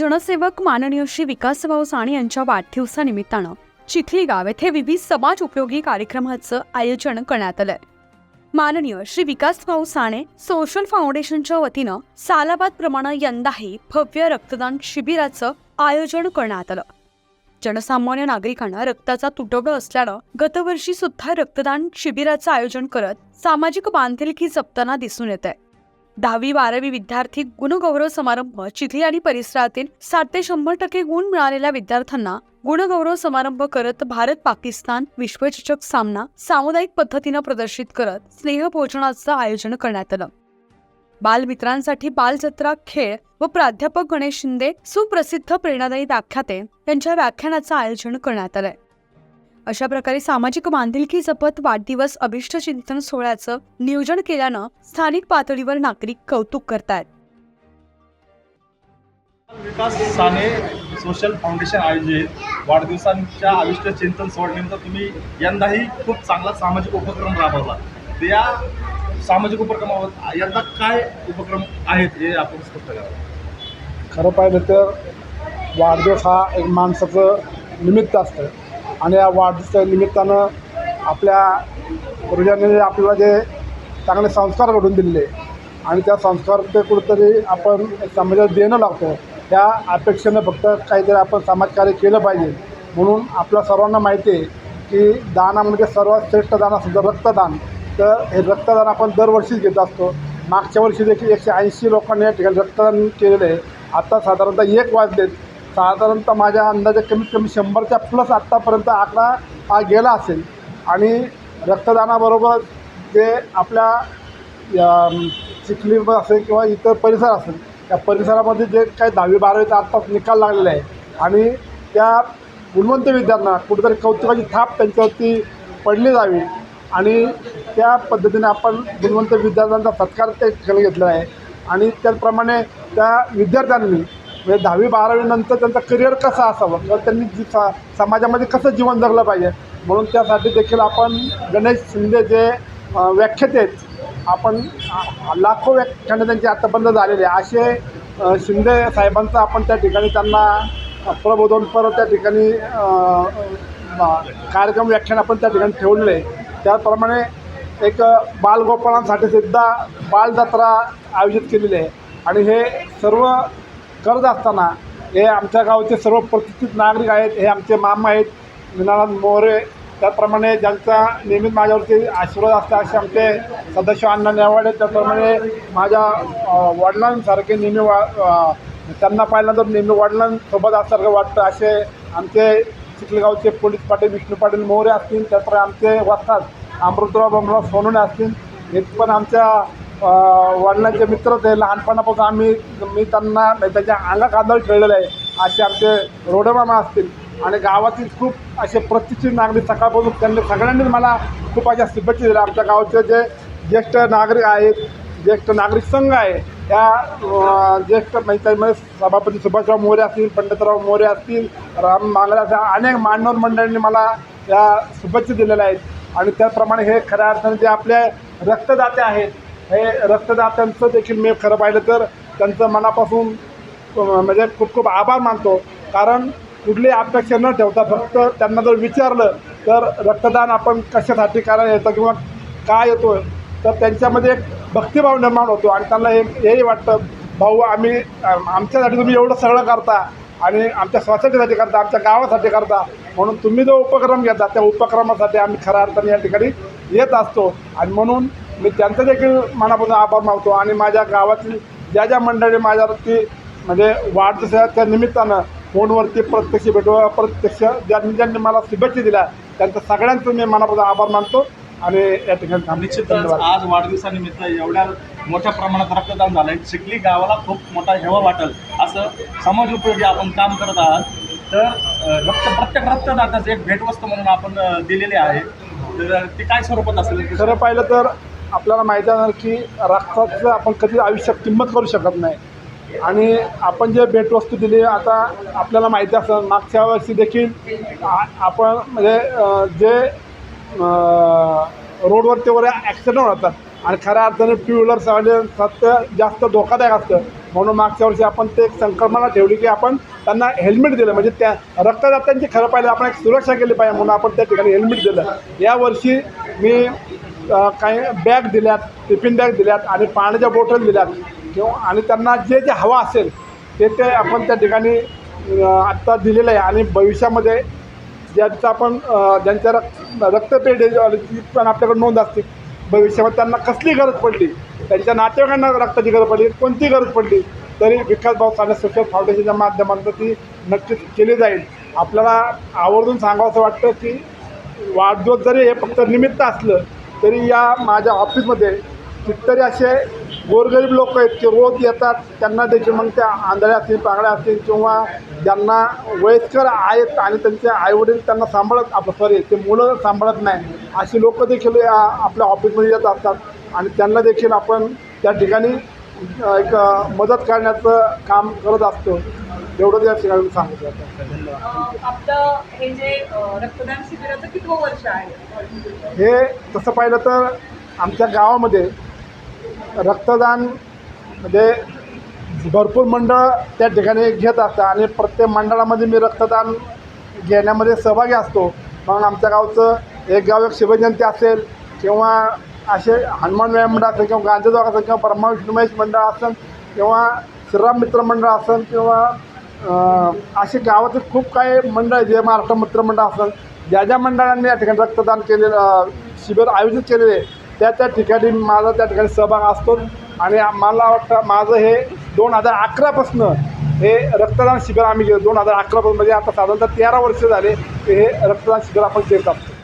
जनसेवक माननीय श्री विकासभाऊ साणे यांच्या वाढदिवसानिमित्तानं चिखली गाव येथे विविध समाज उपयोगी कार्यक्रमाचं आयोजन करण्यात आलंय. माननीय श्री विकासभाऊ साणे सोशल फाउंडेशनच्या वतीनं सालाबाद प्रमाणे यंदाही भव्य रक्तदान शिबिराचं आयोजन करण्यात आलं. जनसामान्य नागरिकांना रक्ताचा तुटवडा असल्यानं गतवर्षी सुद्धा रक्तदान शिबिराचं आयोजन करत सामाजिक बांधिलकी जपताना दिसून येत आहे दहावी बारावी विद्यार्थी गुणगौरव समारंभ चिखली आणि परिसरातील सात ते शंभर टक्के गुण मिळालेल्या विद्यार्थ्यांना गुणगौरव समारंभ करत भारत पाकिस्तान विश्वचषक सामना सामुदायिक पद्धतीनं प्रदर्शित करत स्नेहभोजनाचं आयोजन करण्यात आलं. बालमित्रांसाठी बालजत्रा खेळ व प्राध्यापक गणेश शिंदे सुप्रसिद्ध प्रेरणादायी व्याख्याते यांच्या व्याख्यानाचं आयोजन करण्यात आलंय. अशा प्रकारे सामाजिक बांधिलकी जपत वाढदिवस अभिष्ट चिंतन सोहळ्याचं नियोजन केल्यानं स्थानिक पातळीवर नागरिक कौतुक करतायत. विकास साने सोशल फाउंडेशन आयोजित वाढदिवसांच्या आविष्ट चिंतन सोहळ्यानिमित्त तुम्ही यंदाही खूप चांगला सामाजिक उपक्रम राबवला. या सामाजिक उपक्रमावर यंदा काय उपक्रम आहेत हे आपण स्पष्ट करा. खरं पाहिलं तर वाढदिवस हा एक माणसाचं निमित्त असतं. आणि या वाढदिवसाच्या निमित्तानं आपल्या पूर्वजांनी आपल्याला जे चांगले संस्कार घडून दिलेले आणि त्या संस्कार ते कुठंतरी आपण समाजाला देणं लागतो त्या अपेक्षेनं फक्त काहीतरी आपण समाजकार्य केलं पाहिजे. म्हणून आपल्या सर्वांना माहिती आहे की दानामध्ये सर्वात श्रेष्ठ दान असतं रक्तदान तर हे रक्तदान आपण दरवर्षीच घेत असतो. मागच्या वर्षी देखील एकशे ऐंशी लोकांनी या ठिकाणी रक्तदान केलेलं आहे. आत्ता साधारणतः एक वाजलेत. साधारणतः माझ्या अंदाजे कमीत कमी शंभरच्या प्लस आत्तापर्यंत आकडा हा गेला असेल. आणि रक्तदानाबरोबर जे आपल्या या, चिखली असेल किंवा इतर परिसर असेल त्या परिसरामध्ये जे काही दहावी बारावीचा आत्ताच निकाल लागलेला आहे आणि त्या गुणवंत विद्यार्थ्यांना कुठेतरी कौतुकाची थाप त्यांच्यावरती पडली जावी आणि त्या पद्धतीने आपण गुणवंत विद्यार्थ्यांचा सत्कार ते ठिकाणी घेतला आहे. आणि त्याचप्रमाणे त्या विद्यार्थ्यांनी म्हणजे दहावी बारावीनंतर त्यांचं करिअर कसं असावं? किंवा त्यांनी जी सा समाजामध्ये कसं जीवन जगलं पाहिजे? म्हणून त्यासाठी देखील आपण गणेश शिंदे जे अ, व्याख्याते आहेत आपण लाखो व्याख्यानं त्यांचे आतापर्यंत झालेले आहे. असे शिंदे साहेबांचं आपण त्या ठिकाणी त्यांना प्रबोधनपर त्या ठिकाणी कार्यक्रम व्याख्यान आपण त्या ठिकाणी ठेवलेलं आहे त्याचप्रमाणे एक बालगोपाळांसाठी सुद्धा बालजत्रा आयोजित केलेली आहे. आणि हे सर्व करत असताना हे आमच्या गावचे सर्व प्रतिष्ठित नागरिक आहेत हे आमचे मामा आहेत विनानाथ मोरे. त्याचप्रमाणे ज्यांचा नेहमीच माझ्यावरती आशीर्वाद असते असे आमचे सदस्य अण्णा नेवाडे त्याचप्रमाणे माझ्या वडिलांसारखे नेहमी वा त्यांना पाहिल्यानंतर नेहमी वडिलांसोबत असल्यासारखं वाटतं. असे आमचे चिखलगावचे पोलीस पाटील विष्णू पाटील मोरे असतील त्याचप्रमाणे आमचे वस्तात अमृतराव बमराव सोनवणे असतील. हे पण आमच्या वडिलांचे मित्रच आहे लहानपणापासून आम्ही मी त्यांना म्हणजे त्यांच्या अंगा कांदळ खेळलेलं आहे. असे आमचे रोडमामा असतील. आणि गावातील खूप असे प्रतिष्ठित नागरिक सकाळपासून त्यांनी सगळ्यांनीच मला खूप अशा शुभेच्छा दिल्या. आमच्या गावचे जे ज्येष्ठ नागरिक आहेत ज्येष्ठ नागरिक संघ आहे त्या ज्येष्ठ म्हणजे सभापती सुभाषराव मोरे असतील पंडितराव मोरे असतील राम मांगला असतील अनेक मान्यवर मंडळींनी मला या शुभेच्छा दिलेल्या आहेत. आणि त्याचप्रमाणे हे खऱ्या अर्थाने जे आपले रक्तदाते आहेत हे रक्तदात्यांचं देखील मी खरं पाहिलं तर त्यांचं मनापासून म्हणजे खूप खूप आभार मानतो. कारण कुठली अपेक्षा न ठेवता फक्त त्यांना जर विचारलं तर रक्तदान आपण कशासाठी करायला येतं किंवा काय येतो तर त्यांच्यामध्ये एक भक्तिभाव निर्माण होतो आणि त्यांना हे हेही वाटतं भाऊ आम्ही आमच्यासाठी तुम्ही एवढं सगळं करता आणि आमच्या सोसायटीसाठी करता आमच्या गावासाठी करता म्हणून तुम्ही जो उपक्रम घेता त्या उपक्रमासाठी आम्ही खऱ्या अर्थाने या ठिकाणी येत असतो. आणि म्हणून मी त्यांचं देखील मनापासून आभार मानतो आणि माझ्या गावातील ज्या ज्या मंडळी माझ्यावरती म्हणजे वाढदिवसाच्या निमित्तानं फोनवरती प्रत्यक्ष भेटू अप्रत्यक्ष ज्यांनी ज्यांनी मला शुभेच्छा दिल्या त्यांचं सगळ्यांचं मी मनापासून आभार मानतो आणि या ठिकाणी आज वाढदिवसानिमित्त एवढ्या मोठ्या प्रमाणात रक्तदान झालं आहे चिखली गावाला खूप मोठा हेवा वाटेल असं समाज उपयोगी आपण काम करत आहात. तर रक्त प्रत्येक रक्तदात्याचं एक भेटवस्तू म्हणून आपण दिलेली आहे. तर ते काय स्वरूपात असेल? खरं पाहिलं तर आपल्याला माहीत आहे की रक्ताचं आपण कधी आयुष्यात किंमत करू शकत नाही. आणि आपण जे भेटवस्तू दिली आता आपल्याला माहिती असं मागच्या वर्षी देखील आपण म्हणजे जे रोडवरती वगैरे ॲक्सिडेंट होतात आणि खऱ्या अर्थाने टू व्हीलर सत्य जास्त धोकादायक असतं. म्हणून मागच्या वर्षी आपण ते एक संकल्पना ठेवली की आपण त्यांना हेल्मेट दिलं. म्हणजे त्या रक्तदात्यांची खरं पाहिलं आपण एक सुरक्षा केली पाहिजे म्हणून आपण त्या ठिकाणी हेल्मेट दिलं. यावर्षी मी काही बॅग दिल्यात टिफिन बॅग दिल्यात आणि पाण्याच्या बॉटल दिल्यात. किंवा आणि त्यांना जे जे हवं असेल ते ते आपण त्या ठिकाणी आत्ता दिलेलं आहे. आणि भविष्यामध्ये ज्यांचं आपण ज्यांच्या रक्त रक्तपेढीची पण आपल्याकडे नोंद असते. भविष्यामध्ये त्यांना कसली गरज पडली? त्यांच्या नातेवाईकांना रक्ताची गरज पडली? कोणती गरज पडली? तरी विकास भाऊ साने सोशल फाउंडेशनच्या माध्यमातून ती नक्कीच केली जाईल. आपल्याला आवर्जून सांगावं असं वाटतं की वाढदिवस जरी हे फक्त निमित्त असलं तरी या माझ्या ऑफिसमध्ये कितीतरी असे गोरगरीब लोक आहेत की रोज येतात त्यांना देखील मग त्या आंधळ्या असतील पांगड्या असतील किंवा ज्यांना वयस्कर आहेत आणि त्यांचे आईवडील त्यांना सांभाळत आप सॉरी ते मुलं सांभाळत नाही अशी लोक देखील या आपल्या ऑफिसमध्ये येत असतात. आणि त्यांना देखील आपण त्या ठिकाणी एक मदत करण्याचं काम करत असतो. एवढं या ठिकाणी सांगितलं आपलं हे जे रक्तदान शिबिराचं कितवं वर्ष आहे? हे तसं पाहिलं तर आमच्या गावामध्ये रक्तदान म्हणजे भरपूर मंडळ त्या ठिकाणी घेत असतात आणि प्रत्येक मंडळामध्ये मी रक्तदान घेण्यामध्ये सहभागी असतो. मग आमच्या गावचं एक गाव एक शिवजयंती असेल किंवा असे हनुमान व्यायाम मंडळ असेल किंवा गांधीबाग असेल किंवा ब्रह्माविष्णू महेश मंडळ असेल किंवा श्रीराम मित्र मंडळ असेल किंवा असे गावातील खूप काही मंडळ आहे, जे महाराष्ट्र मित्रमंडळ असेल ज्या ज्या मंडळांनी या ठिकाणी रक्तदान केलेलं शिबिर आयोजित केलेले त्या त्या ठिकाणी माझा त्या ठिकाणी सहभाग असतो. आणि मला वाटतं माझं हे दोन हजार अकरापासनं हे रक्तदान शिबिर आम्ही गेलो दोन हजार अकरापासून म्हणजे आता साधारणतः तेरा वर्ष झाले हे रक्तदान शिबिर आपण देत असतो